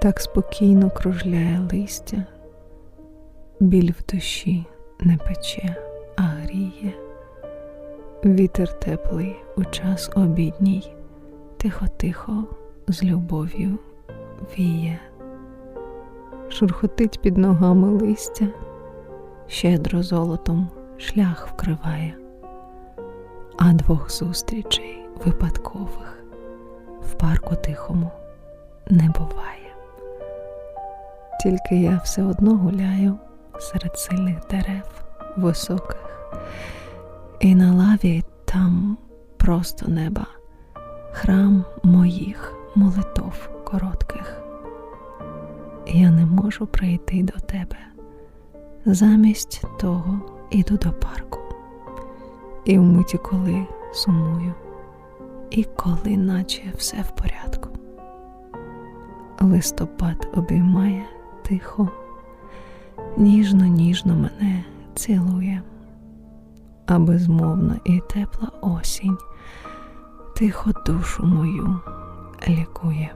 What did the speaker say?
Так спокійно кружляє листя, біль в душі не пече, а гріє. Вітер теплий у час обідній, тихо-тихо з любов'ю віє. Шурхотить під ногами листя, щедро золотом шлях вкриває, а двох зустрічей випадкових в парку тихому не буває. Тільки я все одно гуляю серед сильних дерев високих, і на лаві там просто неба, храм моїх молитов коротких. Я не можу прийти до тебе. Замість того іду до парку. І вмиті, коли сумую, і коли наче все в порядку. Листопад обіймає тихо, ніжно, ніжно мене цілує, а безмовна і тепла осінь тихо душу мою лікує.